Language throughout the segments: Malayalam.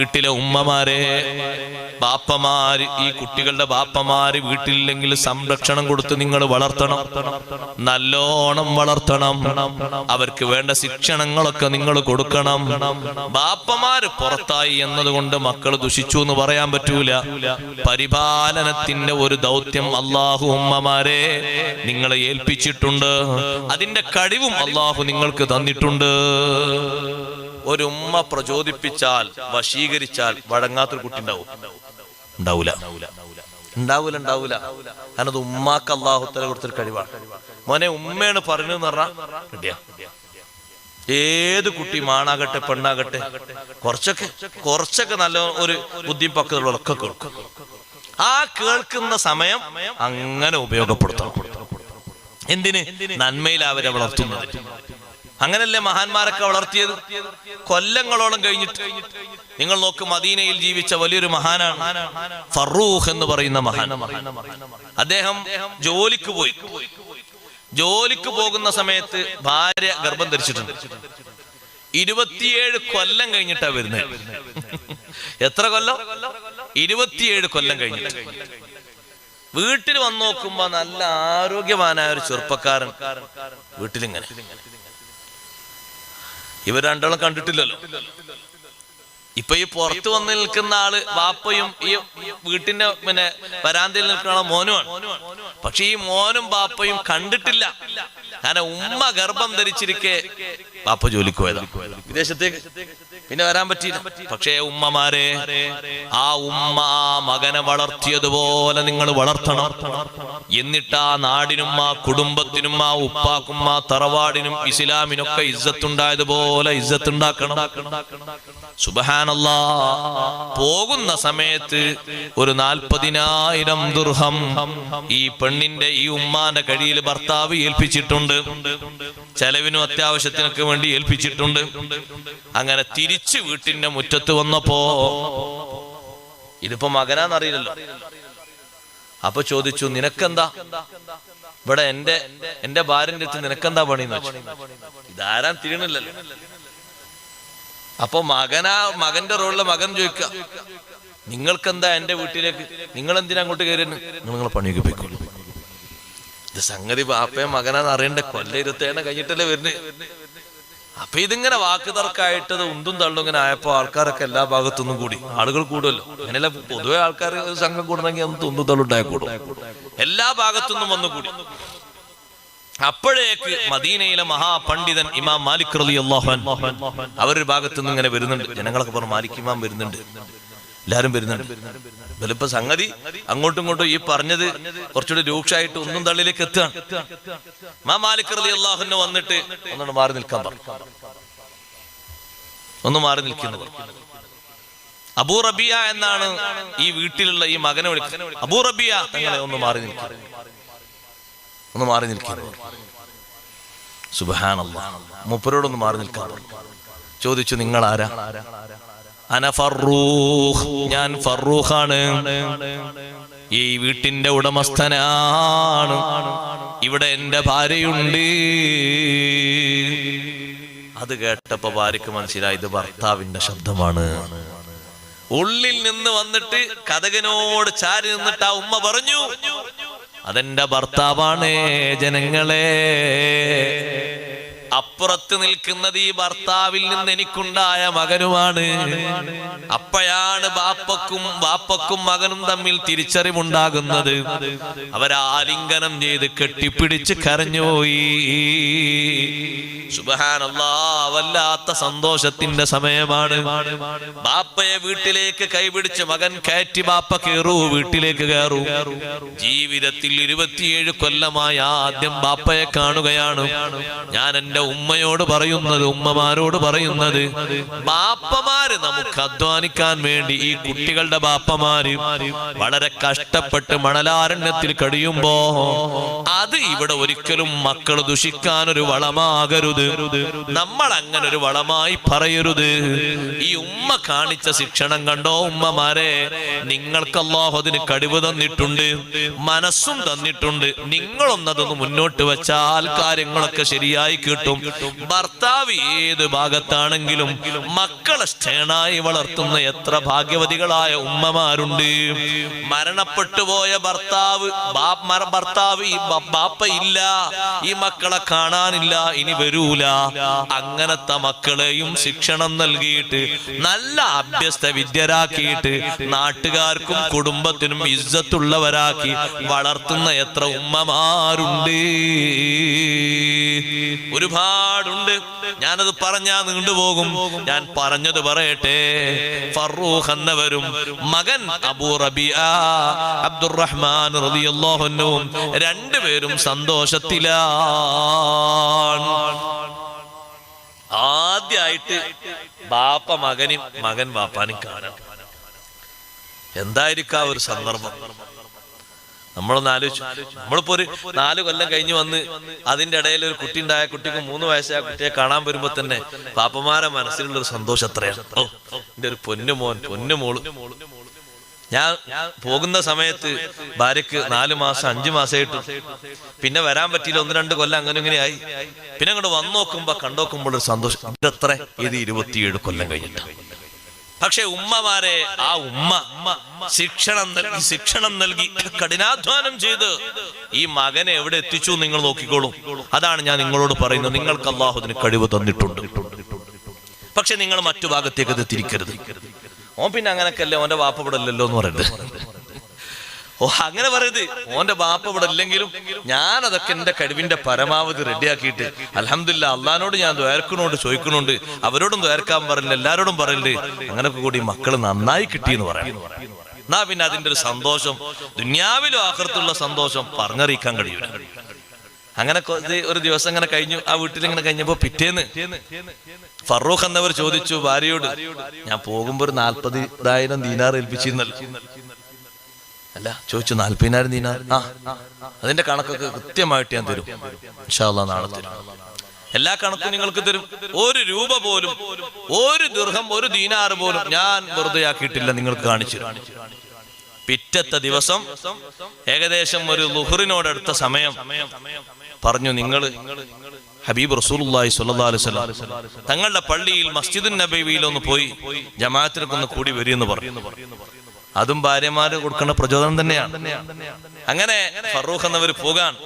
വീട്ടിലെ ഉമ്മമാരെ ബാപ്പമാര് ഈ കുട്ടികളുടെ ബാപ്പമാര് വീട്ടിലില്ലെങ്കിൽ സംരക്ഷണം കൊടുത്ത് നിങ്ങൾ വളർത്തണം. നല്ലോണം വളർത്തണം. അവർക്ക് വേണ്ട ശിക്ഷണങ്ങളൊക്കെ നിങ്ങൾ കൊടുക്കണം. ബാപ്പമാര് പുറത്തായി എന്നതുകൊണ്ട് മക്കൾ ദുഷിച്ചു എന്ന് പറയാൻ പറ്റൂല. പരിപാലനത്തിന്റെ ഒരു ദൗത്യം അള്ളാഹു ഉമ്മമാരെ നിങ്ങളെ ഏൽപ്പിച്ചിട്ടുണ്ട്. അതിന്റെ കഴിവും അള്ളാഹു നിങ്ങൾക്ക് തന്നിട്ടുണ്ട്. ഒരു ഉമ്മ പ്രചോദിപ്പിച്ചാൽ വശീകരിച്ചാൽ വഴങ്ങാത്തൊരു കുട്ടി ഉണ്ടാവും. ഉണ്ടാവൂല. ഉണ്ടാവൂല ഉണ്ടാവൂല. കാരണം അത് ഉമ്മാക്ക് അള്ളാഹുത്തല കൊടുത്തൊരു കഴിവാണ്. മോനെ ഉമ്മയാണ് പറഞ്ഞതെന്ന് പറഞ്ഞാ ഏത് കുട്ടി മാണാകട്ടെ പെണ്ണാകട്ടെ കുറച്ചൊക്കെ കുറച്ചൊക്കെ നല്ല ഒരു ബുദ്ധിയും പക്വതകളൊക്കെ കേൾക്കും. ആ കേൾക്കുന്ന സമയം അങ്ങനെ ഉപയോഗപ്പെടുത്തണം. എന്തിന്? നന്മയിൽ അവരെ വളർത്തുന്നത് അങ്ങനല്ലേ മഹാന്മാരൊക്കെ വളർത്തിയത്? കൊല്ലങ്ങളോളം കഴിഞ്ഞിട്ട്. നിങ്ങൾ നോക്ക് മദീനയിൽ ജീവിച്ച വലിയൊരു മഹാനാണ്. ഫറൂഖ് എന്ന് പറയുന്ന മഹാൻ. അദ്ദേഹം ജോലിക്ക് പോയി. ജോലിക്ക് പോകുന്ന സമയത്ത് ഭാര്യ ഗർഭം ധരിച്ചിട്ടുണ്ട്. ഇരുപത്തിയേഴ് കൊല്ലം കഴിഞ്ഞിട്ടാ വരുന്നത്. എത്ര കൊല്ലം? ഇരുപത്തിയേഴ് കൊല്ലം കഴിഞ്ഞിട്ട്. വീട്ടിൽ വന്നു നോക്കുമ്പോ നല്ല ആരോഗ്യവാനായ ഒരു ചെറുപ്പക്കാരൻ വീട്ടിലിങ്ങനെ. ഇവർ രണ്ടാളും കണ്ടിട്ടില്ലല്ലോ. ഇപ്പൊ ഈ പുറത്ത് വന്ന് നിൽക്കുന്ന ആൾ ബാപ്പയും ഈ വീട്ടിന്റെ പിന്നെ വരാന്തയിൽ നിൽക്കുന്ന ആളെ മോനുമാണ്. പക്ഷെ ഈ മോനും ബാപ്പയും കണ്ടിട്ടില്ല. കാരണം ഉമ്മ ഗർഭം ധരിച്ചിരിക്കെ ബാപ്പ ജോലിക്ക് പോയതാണ് വിദേശത്തേക്ക് പിന്നെ വരാൻ പറ്റിയില്ല. പക്ഷേ ഉമ്മമാരെ ആ ഉമ്മ ആ മകനെ വളർത്തിയതുപോലെ നിങ്ങൾ വളർത്തണം. എന്നിട്ട് ആ നാടിനും ആ കുടുംബത്തിനും ആ ഉപ്പാക്കും ആ തറവാടിനും ഇസ്ലാമിനൊക്കെ ഇജ്ജത്തുണ്ടായതുപോലെ ഇജ്ജത്തുണ്ടാക്കണം. സുബഹാനല്ലാ. പോകുന്ന സമയത്ത് ഒരു നാൽപ്പതിനായിരം ദുർഹം ഈ പെണ്ണിന്റെ ഈ ഉമ്മാന്റെ കഴിയിൽ ഭർത്താവ് ഏൽപ്പിച്ചിട്ടുണ്ട്. ചെലവിനും അത്യാവശ്യത്തിനൊക്കെ വേണ്ടി ഏൽപ്പിച്ചിട്ടുണ്ട്. അങ്ങനെ തിരിച്ച് വീട്ടിന്റെ മുറ്റത്ത് വന്നപ്പോ ഇതിപ്പോ മകനാന്നറിയില്ലല്ലോ. അപ്പൊ ചോദിച്ചു നിനക്കെന്താ? ഇവിടെ എന്റെ എന്റെ ഭാര്യന്റെ അടുത്ത് നിനക്കെന്താ വെച്ചു ഇതാരാൻ തിരിയണില്ലല്ലോ. അപ്പൊ മകനാ മകന്റെ റോളിലെ മകൻ ചോദിക്ക നിങ്ങൾക്കെന്താ എന്റെ വീട്ടിലേക്ക്? നിങ്ങൾ എന്തിനാ അങ്ങോട്ട് കയറി നിങ്ങൾ പണിയൊക്കെ പോയിക്കോളൂ. ഇത് സംഗതി ബാപ്പയെ മകനാന്ന് അറിയണ്ടേ? കൊല്ല ഇരുത്തേണ കഴിഞ്ഞിട്ടല്ലേ വരുന്നേ. അപ്പൊ ഇതിങ്ങനെ വാക്ക് തർക്കമായിട്ട് ഇത് ഉന്തും തള്ളും ഇങ്ങനെ ആയപ്പോ ആൾക്കാരൊക്കെ എല്ലാ ഭാഗത്തുനിന്നും കൂടി. ആളുകൾ കൂടുമല്ലോ. അങ്ങനെയല്ല പൊതുവെ ആൾക്കാർ സംഘം കൂടണമെങ്കിൽ ഒന്ന് തുന്തും തള്ളുണ്ടായ കൂടും എല്ലാ ഭാഗത്തുനിന്നും വന്നു കൂടി. അപ്പോഴേക്ക് മദീനയിലെ മഹാപണ്ഡിതൻ ഇമാം മാലിക് റലി അള്ളാഹൻ അവരൊരു ഭാഗത്തു നിന്ന് ഇങ്ങനെ വരുന്നുണ്ട്. ജനങ്ങളൊക്കെ പറഞ്ഞു മാലിക് ഇമാം വരുന്നുണ്ട്. എല്ലാരും വരുന്നുണ്ട്. വലുപ്പ സംഗതി അങ്ങോട്ടും ഇങ്ങോട്ടും ഈ പറഞ്ഞത് കുറച്ചുകൂടി രൂക്ഷമായിട്ട് ഒന്നും തള്ളിലേക്ക് എത്തുകയാണ് മാ മാലിക് അള്ളാഹുന്നെ വന്നിട്ട് ഒന്നുകൊണ്ട് മാറി നിൽക്കാൻ പറഞ്ഞു ഒന്ന് മാറി നിൽക്കുന്നത് അബൂ റബിയ എന്നാണ് ഈ വീട്ടിലുള്ള ഈ മകനെ വിളിക്കുന്നത്. അബൂ റബിയ തങ്ങളെ ഒന്ന് മാറി നിൽക്കുക ഒന്ന് മാറി നിൽക്കുന്നു സുബാനല്ല മൂപ്പരോടൊന്ന് മാറി നിൽക്കാൻ. ചോദിച്ചു നിങ്ങൾ ആരാ അന ഫറൂഖ്. ഞാൻ ഫറൂഖാണ്. ഈ വീട്ടിന്റെ ഉടമസ്ഥനാണ്. ഇവിടെ എന്റെ ഭാര്യയുണ്ട്. അത് കേട്ടപ്പോ ഭാര്യക്ക് മനസ്സിലായി ഇത് ഭർത്താവിന്റെ ശബ്ദമാണ്. ഉള്ളിൽ നിന്ന് വന്നിട്ട് കഥകനോട് ചാരി നിന്നിട്ട് ആ ഉമ്മ പറഞ്ഞു അതെന്റെ ഭർത്താവാണ് ജനങ്ങളെ. അപ്പുറത്ത് നിൽക്കുന്നത് ഈ ഭർത്താവിൽ നിന്ന് എനിക്കുണ്ടായ മകനുമാണ്. അപ്പോഴാണ് ബാപ്പക്കും ബാപ്പക്കും മകനും തമ്മിൽ തിരിച്ചറിവുണ്ടാകുന്നത്. അവരാലിംഗനം ചെയ്ത് കെട്ടിപ്പിടിച്ച് കരഞ്ഞുപോയി. വല്ലാത്ത സന്തോഷത്തിന്റെ സമയമാണ്. ബാപ്പയെ വീട്ടിലേക്ക് കൈപിടിച്ച് മകൻ കയറ്റി ബാപ്പ കയറൂ വീട്ടിലേക്ക് കയറൂ ജീവിതത്തിൽ ഇരുപത്തിയേഴ് കൊല്ലമായ ആദ്യം ബാപ്പയെ കാണുകയാണ്. ഞാൻ എന്റെ ഉമ്മയോട് പറയുന്നത് ഉമ്മമാരോട് പറയുന്നത് ബാപ്പമാര് നമുക്ക് അധ്വാനിക്കാൻ വേണ്ടി ഈ കുട്ടികളുടെ ബാപ്പമാര് വളരെ കഷ്ടപ്പെട്ട് മണലാരണ്യത്തിൽ കഴിയുമ്പോ അത് ഇവിടെ ഒരിക്കലും മക്കൾ ദുഷിക്കാൻ ഒരു വളമാകരുത്. നമ്മൾ അങ്ങനെ ഒരു വളമായി പറയരുത്. ഈ ഉമ്മ കാണിച്ച ശിക്ഷണം കണ്ടോ ഉമ്മമാരെ? നിങ്ങൾക്ക് അള്ളാഹു അതിന് കഴിവ് തന്നിട്ടുണ്ട് മനസ്സും തന്നിട്ടുണ്ട്. നിങ്ങളൊന്നതൊന്ന് മുന്നോട്ട് വെച്ചാൽ കാര്യങ്ങളൊക്കെ ശരിയായി കിട്ടും. ഭർത്താവ് ഏത് ഭാഗത്താണെങ്കിലും മക്കളെ സ്റ്റേണായി വളർത്തുന്ന എത്ര ഭാഗ്യവതികളായ ഉമ്മമാരുണ്ട്. മരണപ്പെട്ടു പോയ ഭർത്താവ് ഭർത്താവ് ഈ ബാപ്പ ഇല്ല ഈ മക്കളെ കാണാനില്ല ഇനി വരൂല. അങ്ങനത്തെ മക്കളെയും ശിക്ഷണം നൽകിയിട്ട് നല്ല അഭ്യസ്ത വിദ്യരാക്കിയിട്ട് നാട്ടുകാർക്കും കുടുംബത്തിനും ഇജ്ജത്തുള്ളവരാക്കി വളർത്തുന്ന എത്ര ഉമ്മമാരുണ്ട്. ഒരുപാടുണ്ട്. ഞാനത് പറഞ്ഞാ നീണ്ടുപോകും. ഞാൻ പറഞ്ഞത് പറയട്ടെ. ഫറൂഖ് എന്നവരും മകൻ അബൂ റബിയ അബ്ദുറഹ്മാൻ രണ്ടുപേരും സന്തോഷത്തിലാണ്. ആദ്യായിട്ട് ബാപ്പ മകനും മകൻ ബാപ്പാനും കാണാം. എന്തായിരിക്കും ഒരു സന്ദർഭം? നമ്മളൊന്ന് ആലോചിച്ചു. നമ്മളിപ്പോ ഒരു നാല് കൊല്ലം കഴിഞ്ഞ് വന്ന് അതിന്റെ ഇടയിൽ ഒരു കുട്ടി ഉണ്ടായ കുട്ടിക്ക് മൂന്ന് വയസ്സായ കുട്ടിയെ കാണാൻ വരുമ്പോ തന്നെ പാപ്പമാരെ മനസ്സിലുള്ള ഒരു സന്തോഷം എത്രയാണ് ഓ എന്റെ ഒരു പൊന്നു മോൻ പൊന്നു മോൾ. ഞാൻ പോകുന്ന സമയത്ത് ഭാര്യക്ക് നാല് മാസം അഞ്ചു മാസമായിട്ട്. പിന്നെ വരാൻ പറ്റിയില്ല ഒന്ന് രണ്ട് കൊല്ലം അങ്ങനെ ഇങ്ങനെ ആയി. പിന്നെ അങ്ങോട്ട് വന്നോക്കുമ്പോ കണ്ടോക്കുമ്പോൾ ഒരു സന്തോഷം. ഇതത്ര ഇത് ഇരുപത്തിയേഴ് കൊല്ലം കഴിഞ്ഞിട്ട് പക്ഷെ ഉമ്മമാരെ ആ ഉമ്മ ശിക്ഷണം നൽകി ശിക്ഷണം നൽകി കഠിനാധ്വാനം ചെയ്ത് ഈ മകനെ എവിടെ എത്തിച്ചു നിങ്ങൾ നോക്കിക്കോളൂ. അതാണ് ഞാൻ നിങ്ങളോട് പറയുന്നത്. നിങ്ങൾക്ക് അള്ളാഹുദിന് കഴിവ് തന്നിട്ടുണ്ട്. പക്ഷെ നിങ്ങൾ മറ്റു ഭാഗത്തേക്ക് അത് തിരിക്കരുത്. ഓൻ പിന്നെ അങ്ങനൊക്കെയല്ലേ ഓന്റെ വാപ്പ ഇവിടെ അല്ലല്ലോ എന്ന് പറയുന്നത് ഓ അങ്ങനെ പറയത് ഓന്റെ ബാപ്പ ഇവിടെ ഇല്ലെങ്കിലും ഞാൻ അതൊക്കെ എന്റെ കഴിവിന്റെ പരമാവധി റെഡിയാക്കിയിട്ട് അലഹമില്ല അള്ളഹാനോട് ഞാൻ ദ്വേർക്കണോണ്ട് ചോദിക്കണോണ്ട് അവരോടും ദ്വേർക്കാൻ പറയില്ല എല്ലാരോടും പറയില്ല അങ്ങനൊക്കെ കൂടി മക്കൾ നന്നായി കിട്ടിയെന്ന് പറയാം. എന്നാ പിന്നെ അതിന്റെ ഒരു സന്തോഷം ദുന്യാവിലും ആഹൃത്തുള്ള സന്തോഷം പറഞ്ഞറിയിക്കാൻ കഴിയൂല. അങ്ങനെ ഒരു ദിവസം ഇങ്ങനെ കഴിഞ്ഞു ആ വീട്ടിൽ ഇങ്ങനെ കഴിഞ്ഞപ്പോ പിറ്റേന്ന് ഫറൂഖ് എന്നവർ ചോദിച്ചു ഭാര്യയോട് ഞാൻ പോകുമ്പോ ഒരു നാൽപ്പതിനായിരം ദീനാർ ഏൽപ്പിച്ചിരുന്നല്ലോ. അല്ല ചോദിച്ചു നാൽപ്പതിനായിരം ദീനാർ. ആ അതിന്റെ കണക്കൊക്കെ കൃത്യമായിട്ട് ഞാൻ തരും. ഇൻഷാ അല്ലാ നാളെ തരും. എല്ലാ കണക്കും നിങ്ങൾക്ക് തരും. ഒരു രൂപ പോലും ഒരു ദീർഘം ഒരു ദീനാർ പോലും ഞാൻ വെറുതെ ആക്കിയിട്ടില്ല നിങ്ങൾക്ക് കാണിച്ചു പിറ്റത്തെ ദിവസം ഏകദേശം ഒരു ലുഹറിനോടടുത്ത സമയം പറഞ്ഞു നിങ്ങൾ ഹബീബ് അലൈഹി വസല്ലം തങ്ങളുടെ പള്ളിയിൽ മസ്ജിദുൻ നബീവിയിൽ ഒന്ന് പോയി ജമാഅത്തിനൊക്കെ ഒന്ന് കൂടി വരിയെന്ന് പറഞ്ഞു. അതും ഭാര്യമാര് കൊടുക്കുന്ന പ്രചോദനം തന്നെയാണ്. അങ്ങനെ ഫറൂഖ് എന്നവർ പോകാൻ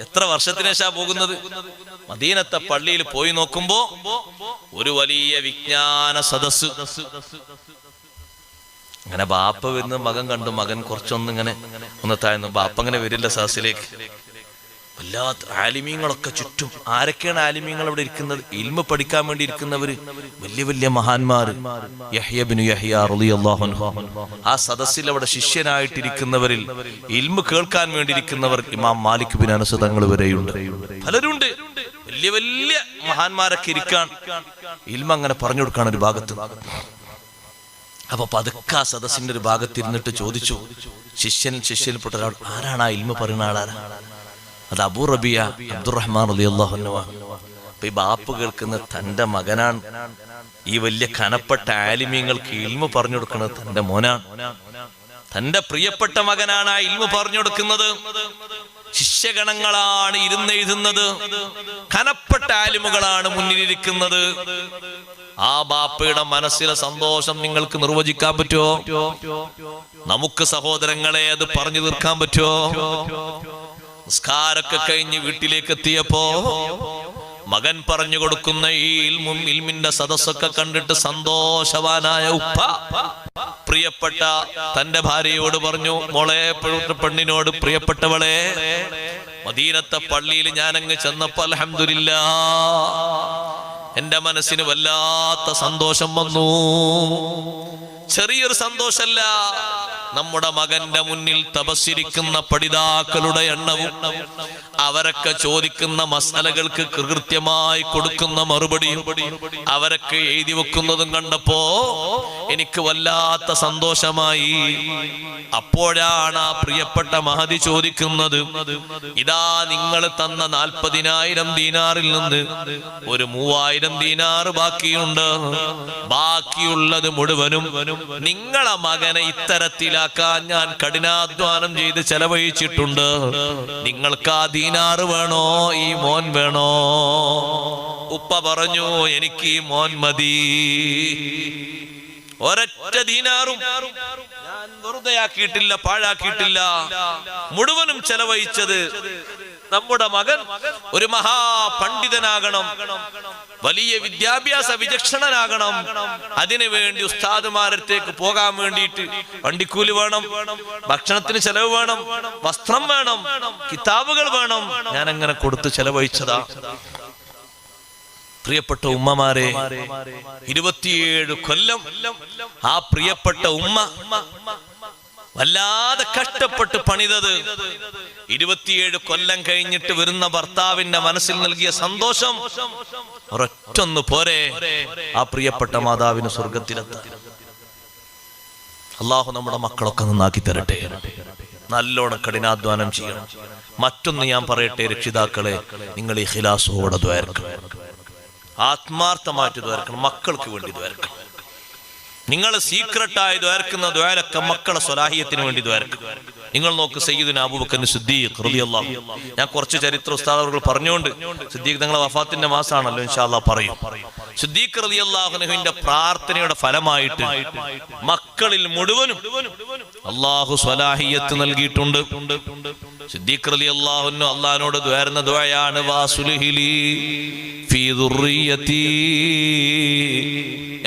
എത്ര വർഷത്തിന് ശേഷം പോകുന്നത്? മദീനത്തെ പള്ളിയിൽ പോയി നോക്കുമ്പോ ഒരു വലിയ വിജ്ഞാന സദസ് അങ്ങനെ ബാപ്പ വരുന്ന മകൻ കണ്ടു മകൻ കുറച്ചൊന്നിങ്ങനെ ഒന്ന് താഴ്ന്നു. ബാപ്പ അങ്ങനെ വരില്ല സദസ്സിലേക്ക്. വല്ലാത്ത ആലിമീങ്ങളൊക്കെ ചുറ്റും. ആരൊക്കെയാണ് ആലിമീങ്ങൾ അവിടെ ഇരിക്കുന്നത്? ഇൽമ പഠിക്കാൻ വേണ്ടി ഇരിക്കുന്നവര് വലിയ വലിയ മഹാന്മാർ ആ സദസ്സിൽ അവിടെ ശിഷ്യനായിട്ടിരിക്കുന്നവരിൽ ഇൽമ കേൾക്കാൻ വേണ്ടിയിരിക്കുന്നവർ ഇമാം മാലിക് ബിൻ അനസ് വരെയുണ്ട്. പലരുണ്ട്. വലിയ വലിയ മഹാന്മാരൊക്കെ ഇരിക്കാൻ. ഇൽമ അങ്ങനെ പറഞ്ഞു കൊടുക്കാൻ ഒരു ഭാഗത്ത്. അപ്പൊ പതുക്കെ സദസ്സിന്റെ ഒരു ഭാഗത്ത് ഇരുന്നിട്ട് ചോദിച്ചു. ശിഷ്യൻ ശിഷ്യനിൽപ്പെട്ട ഒരാൾ ആരാണ് ആ ഇൽമ പറയുന്ന ആളാരാ? അത് അബൂ റബിയ അബ്ദുറഹ്മാൻ റളിയല്ലാഹു അൻഹു അപ്പൊ ഈ ബാപ്പ് കേൾക്കുന്ന തന്റെ മകനാണ്. ഈ വലിയ കനപ്പെട്ട ആലിമ്യങ്ങൾക്ക് ഇൽമ പറഞ്ഞു കൊടുക്കുന്നത് തന്റെ മോനാണ്. തന്റെ പ്രിയപ്പെട്ട മകനാണ് ആ ഇൽമ പറഞ്ഞു കൊടുക്കുന്നത്. ശിഷ്യഗണങ്ങളാണ് ഇരുന്നെഴുതുന്നത് കനപ്പെട്ട ആലിമുകളാണ് മുന്നിലിരിക്കുന്നത്. ആ ബാപ്പയുടെ മനസ്സിലെ സന്തോഷം നിങ്ങൾക്ക് നിർവചിക്കാൻ പറ്റുമോ? നമുക്ക് സഹോദരങ്ങളെ അത് പറഞ്ഞു തീർക്കാൻ പറ്റുമോ? നിസ്കാരൊക്കെ കഴിഞ്ഞ് വീട്ടിലേക്ക് എത്തിയപ്പോ മകൻ പറഞ്ഞു കൊടുക്കുന്ന ഈ ഇൽമും ഇൽമിന്റെ സദസ്സൊക്കെ കണ്ടിട്ട് സന്തോഷവാനായ ഉപ്പ പ്രിയപ്പെട്ട തന്റെ ഭാര്യയോട് പറഞ്ഞു മോളെ പെണ്ണ- പെണ്ണിനോട് പ്രിയപ്പെട്ടവളെ മദീനത്തെ പള്ളിയിൽ ഞാനങ്ങ് ചെന്നപ്പോ അലഹമില്ല എന്റെ മനസ്സിന് വല്ലാത്ത സന്തോഷം വന്നു. ചെറിയൊരു സന്തോഷല്ല. നമ്മുടെ മകന്റെ മുന്നിൽ തപസ്സിരിക്കുന്ന പഠിതാക്കളുടെ എണ്ണവും അവരൊക്കെ ചോദിക്കുന്ന മസാലകൾക്ക് കൃത്യമായി കൊടുക്കുന്ന മറുപടിയും അവരൊക്കെ എഴുതി വെക്കുന്നതും കണ്ടപ്പോ എനിക്ക് വല്ലാത്ത സന്തോഷമായി. അപ്പോഴാണ് ആ പ്രിയപ്പെട്ട മഹതി ചോദിക്കുന്നത് ഇതാ നിങ്ങൾ തന്ന നാൽപ്പതിനായിരം ദീനാറിൽ നിന്ന് ഒരു മൂവായിരം ദീനാറ് ബാക്കിയുണ്ട്. ബാക്കിയുള്ളത് മുഴുവനും നിങ്ങളെ മകനെ ഇത്തരത്തിലാക്കാൻ ഞാൻ കഠിനാധ്വാനം ചെയ്ത് ചെലവഴിച്ചിട്ടുണ്ട്. നിങ്ങൾക്ക് ആ ദീനാറ് വേണോ? ഈ മോൻ വേണോ? ഉപ്പ പറഞ്ഞു എനിക്ക് ഈ മോൻ മതി. ഒരൊറ്റ ദീനാറും ഞാൻ വെറുതെയാക്കിയിട്ടില്ല പാഴാക്കിയിട്ടില്ല. മുഴുവനും ചെലവഴിച്ചത് നമ്മുടെ മകൻ ഒരു മഹാപണ്ഡിതനാകണം. വലിയ വിദ്യാഭ്യാസ വിചക്ഷണനാകണം. അതിനു വേണ്ടി ഉസ്താദുമാരത്തേക്ക് പോകാൻ വേണ്ടിയിട്ട് വണ്ടിക്കൂലി വേണം ഭക്ഷണത്തിന് ചെലവ് വേണം വസ്ത്രം വേണം കിതാബുകൾ വേണം. ഞാൻ അങ്ങനെ കൊടുത്ത് ചെലവഴിച്ചതാ. പ്രിയപ്പെട്ട ഉമ്മമാരെ ഇരുപത്തിയേഴ് കൊല്ലം ആ പ്രിയപ്പെട്ട ഉമ്മ വല്ലാതെ കഷ്ടപ്പെട്ട് പണിതത്. ഇരുപത്തിയേഴ് കൊല്ലം കഴിഞ്ഞിട്ട് വരുന്ന ഭർത്താവിന്റെ മനസ്സിൽ നൽകിയ സന്തോഷം ഒരൊറ്റൊന്ന് പോരെ ആ പ്രിയപ്പെട്ട മാതാവിന് സ്വർഗത്തിലെത്താൻ. അള്ളാഹു നമ്മുടെ മക്കളൊക്കെ നന്നാക്കി തരട്ടെ. നല്ലോണം കഠിനാധ്വാനം ചെയ്യണം. മറ്റൊന്ന് ഞാൻ പറയട്ടെ രക്ഷിതാക്കളെ നിങ്ങൾ ഈ ഹിലാസോടെ ദ്വാരക്കണം. ആത്മാർത്ഥമായിട്ട് ദ്വാരക്കണം. മക്കൾക്ക് വേണ്ടി ദ്വാരക്കണം. നിങ്ങൾ സീക്രട്ടായി ദ്വാരക്കുന്ന ദ്വാരക്ക മക്കളെ സ്വലാഹിയത്തിന് വേണ്ടി ദ്വാരക്കും നിങ്ങൾ നോക്ക് സയ്യിദിന് അബൂബക്കർ സിദ്ദീഖ് റളിയല്ലാഹു ഞാൻ കുറച്ച് ചരിത്ര ഉസ്താദവർ പറഞ്ഞുകൊണ്ട് സിദ്ദീഖ് നിങ്ങളെ വഫാത്തിന്റെ മാസമാണല്ലോ ഇൻഷാല്ലാ പറയും. സിദ്ദീഖ് റളിയല്ലാഹുവിന്റെ പ്രാർത്ഥനയുടെ ഫലമായിട്ട് മക്കളിൽ മുഴുവനും അള്ളാഹു സ്വലാഹിയത്ത് നൽകിയിട്ടുണ്ട്. സിദ്ദീഖ് റലി അള്ളാഹുനു അള്ളഹാനോട് ദ്വാരുന്ന ദ്വയാണ്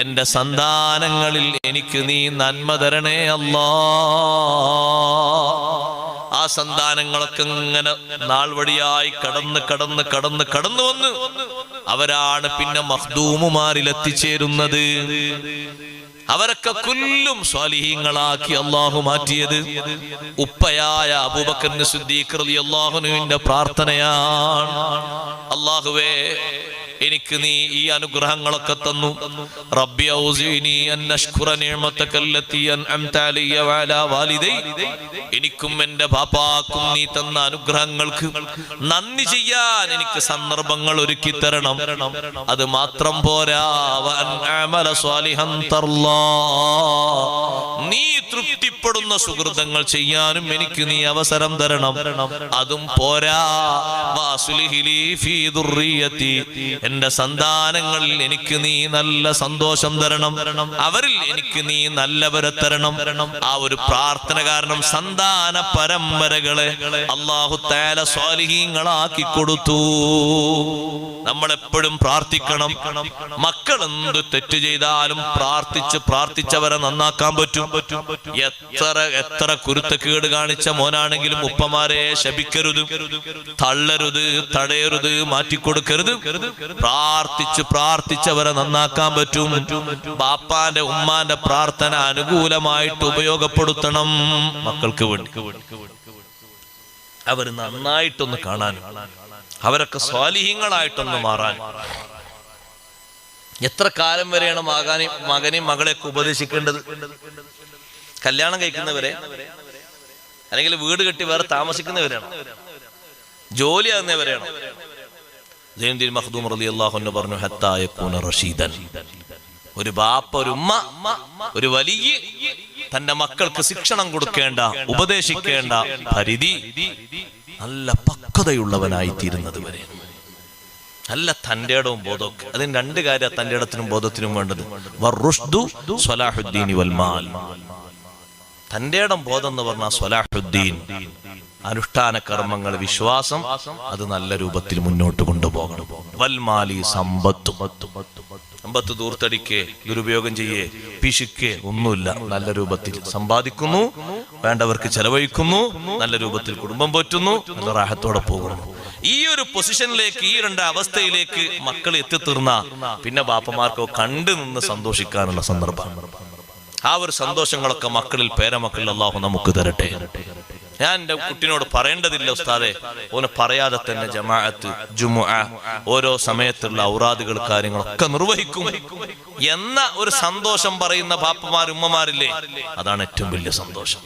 എന്റെ സന്താനങ്ങളിൽ എനിക്ക് നീ നന്മ തരണേ അല്ലാ സന്താനങ്ങളൊക്കെ ഇങ്ങനെ നാൾ വഴിയായി കടന്ന് കടന്ന് കടന്ന് കടന്നു വന്ന്. അവരാണ് പിന്നെ മഹ്ദൂമുമാരിൽ എത്തിച്ചേരുന്നത് അവരൊക്കെ കുല്ലും സ്വാലിഹീങ്ങളാക്കി അള്ളാഹു മാറ്റിയത്. ഉപ്പയായ അബൂബക്കറിന് സിദ്ദീഖ് അള്ളാഹുനുവിന്റെ പ്രാർത്ഥനയാണ്. അള്ളാഹുവേ എനിക്ക് നീ ഈ അനുഗ്രഹങ്ങളൊക്കെ തന്നു. അൻ അഷ്കുറ നിഅമതകല്ലതി വാലിദൈ. എനിക്കും എന്റെ പാപ്പാക്കും നീ തന്ന അനുഗ്രഹങ്ങൾക്ക് നന്ദി ചെയ്യാൻ എനിക്ക് സന്ദർഭങ്ങൾ ഒരുക്കി തരണം. അത് മാത്രം പോരാ. സ്വാലിഹൻ തർലാ. നീ തൃപ്തിപ്പെടുന്ന സുഹൃതങ്ങൾ ചെയ്യാനും എനിക്ക് നീ അവസരം തരണം. അതും പോരാ. എന്റെ സന്താനങ്ങളിൽ എനിക്ക് നീ നല്ല സന്തോഷം തരണം. അവരിൽ എനിക്ക് നീ നല്ലവരെ തരണം. ആ ഒരു പ്രാർത്ഥന കാരണം സന്താന പരമ്പരകളെ അള്ളാഹു തേല സ്വാലിഹീങ്ങളാക്കി കൊടുത്തു. നമ്മളെപ്പോഴും പ്രാർത്ഥിക്കണം. മക്കൾ എന്ത് തെറ്റ് ചെയ്താലും പ്രാർത്ഥിച്ച് പ്രാർത്ഥിച്ചവരെ നന്നാക്കാൻ പറ്റും. എത്ര എത്ര കുരുത്തക്കേട് കാണിച്ച മോനാണെങ്കിലും ഉപ്പമാരെ ശപിക്കരുത്. തള്ളരുത് തടയരുത് മാറ്റിക്കൊടുക്കരുത്. പ്രാർത്ഥിച്ച് പ്രാർത്ഥിച്ചവരെ നന്നാക്കാൻ പറ്റും. ബാപ്പാന്റെ ഉമ്മാന്റെ പ്രാർത്ഥന അനുകൂലമായിട്ട് ഉപയോഗപ്പെടുത്തണം മക്കൾക്ക് വേണ്ടി. അവർ നന്നായിട്ടൊന്ന് കാണാൻ അവരൊക്കെ സ്വാലിഹ്യങ്ങളായിട്ടൊന്ന് മാറാൻ എത്ര കാലം വരെയാണ് മകനെ മകനെയും മകളെയൊക്കെ ഉപദേശിക്കേണ്ടത്? കല്യാണം കഴിക്കുന്നവരെ അല്ലെങ്കിൽ വീട് കെട്ടി വേറെ താമസിക്കുന്നവരാണ് ജോലി ആകുന്നവരാണ് ജയന്തി മഖ്ദൂം റളിയല്ലാഹു അൻഹു പറഞ്ഞു ഹത്താ യകൂന റഷീദൻ. ഒരു ബാപ്പ ഒരു ഉമ്മ ഒരു വലിയ തന്റെ മക്കൾക്ക് ശിക്ഷണം കൊടുക്കേണ്ട ഉപദേശിക്കേണ്ട പരിധി നല്ല പക്വതയുള്ളവനായി തീരുന്നത് വരെ നല്ല തന്റെ ഇടവും ബോധമൊക്കെ. അതിന് രണ്ട് കാര്യം തന്റെ ഇടത്തിനും ബോധത്തിനും വേണ്ടത് സ്വലാഹുദ്ദീനി വൽമാൽ തന്റെ ഇടം ബോധം എന്ന് പറഞ്ഞ സ്വലാഹുദ്ദീൻ. അനുഷ്ഠാന കർമ്മങ്ങൾ വിശ്വാസം അത് നല്ല രൂപത്തിൽ മുന്നോട്ട് കൊണ്ടുപോകണം. വൽമാലി സമ്പത്ത്. സമ്പത്ത് ദൂർത്തടിക്കേ ദുരുപയോഗം ചെയ്യേ പിശുക്കെ ഒന്നുമില്ല നല്ല രൂപത്തിൽ സമ്പാദിക്കുന്നു വേണ്ടവർക്ക് ചെലവഴിക്കുന്നു നല്ല രൂപത്തിൽ കുടുംബം പോറ്റുന്നു നല്ല റാഹത്തോടെ പോകുന്നു. ഈ ഒരു പൊസിഷനിലേക്ക് ഈ രണ്ട് അവസ്ഥയിലേക്ക് മക്കൾ എത്തിത്തീർന്ന പിന്നെ ബാപ്പമാർക്കോ കണ്ടു നിന്ന് സന്തോഷിക്കാനുള്ള സന്ദർഭം. ആ ഒരു സന്തോഷങ്ങളൊക്കെ മക്കളിൽ പേരമക്കളിൽ അള്ളാഹു നമുക്ക് തരട്ടെ. ഞാൻ എന്റെ കുട്ടിനോട് പറയേണ്ടതില്ല ഉസ്താദെ. ഓന് പറയാതെ തന്നെ ജമാഅത്ത് ജുമു ഓരോ സമയത്തുള്ള ഔറാദുകൾ കാര്യങ്ങളൊക്കെ നിർവഹിക്കും. എന്ന ഒരു സന്തോഷം പറയുന്ന ബാപ്പമാർ ഉമ്മമാരില്ലേ? അതാണ് ഏറ്റവും വലിയ സന്തോഷം.